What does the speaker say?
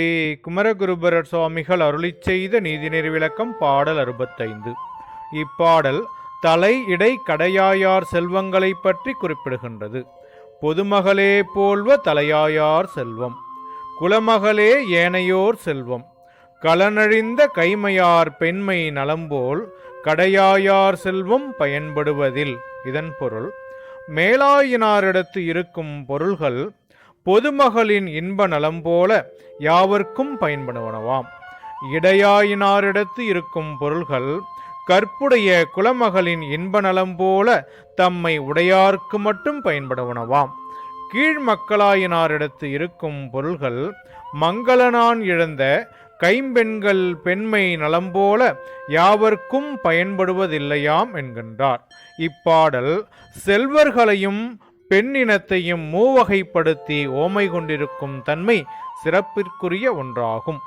ஸ்ரீ குமரகுருபரர் சுவாமிகள் அருளி செய்த நீதிநெறி விளக்கம் பாடல் அறுபத்தைந்து. இப்பாடல் தலை இடை கடையாயார் செல்வங்களைப் பற்றி குறிப்பிடுகின்றது. பொதுமகளே போல்வ தலையாயார் செல்வம். குலமகளே ஏனையோர் செல்வம். கலனழிந்த கைமையார் பெண்மை நலம்போல் கடையாயார் செல்வம் பயன்படுவதில். இதன் பொருள் மேலாயினாரிடத்து இருக்கும் பொருள்கள் பொதுமகளின் இன்ப நலம் போல யாவர்க்கும் பயன்படுவனவாம். இடையாயினாரிடத்து இருக்கும் பொருள்கள் கற்புடைய குலமகளின் இன்ப நலம் போல தம்மை உடையார்க்கு மட்டும் பயன்படுவனவாம். கீழ் மக்களாயினாரிடத்து இருக்கும் பொருள்கள் மங்களனான் இழந்த கைம்பெண்கள் பெண்மை நலம் போல யாவர்க்கும் பயன்படுவதில்லையாம் என்கின்றார். இப்பாடல் செல்வர்களையும் பெண்ணினத்தையும் மூவகைப்படுத்தி ஓமை கொண்டிருக்கும் தன்மை சிறப்பிற்குரிய ஒன்றாகும்.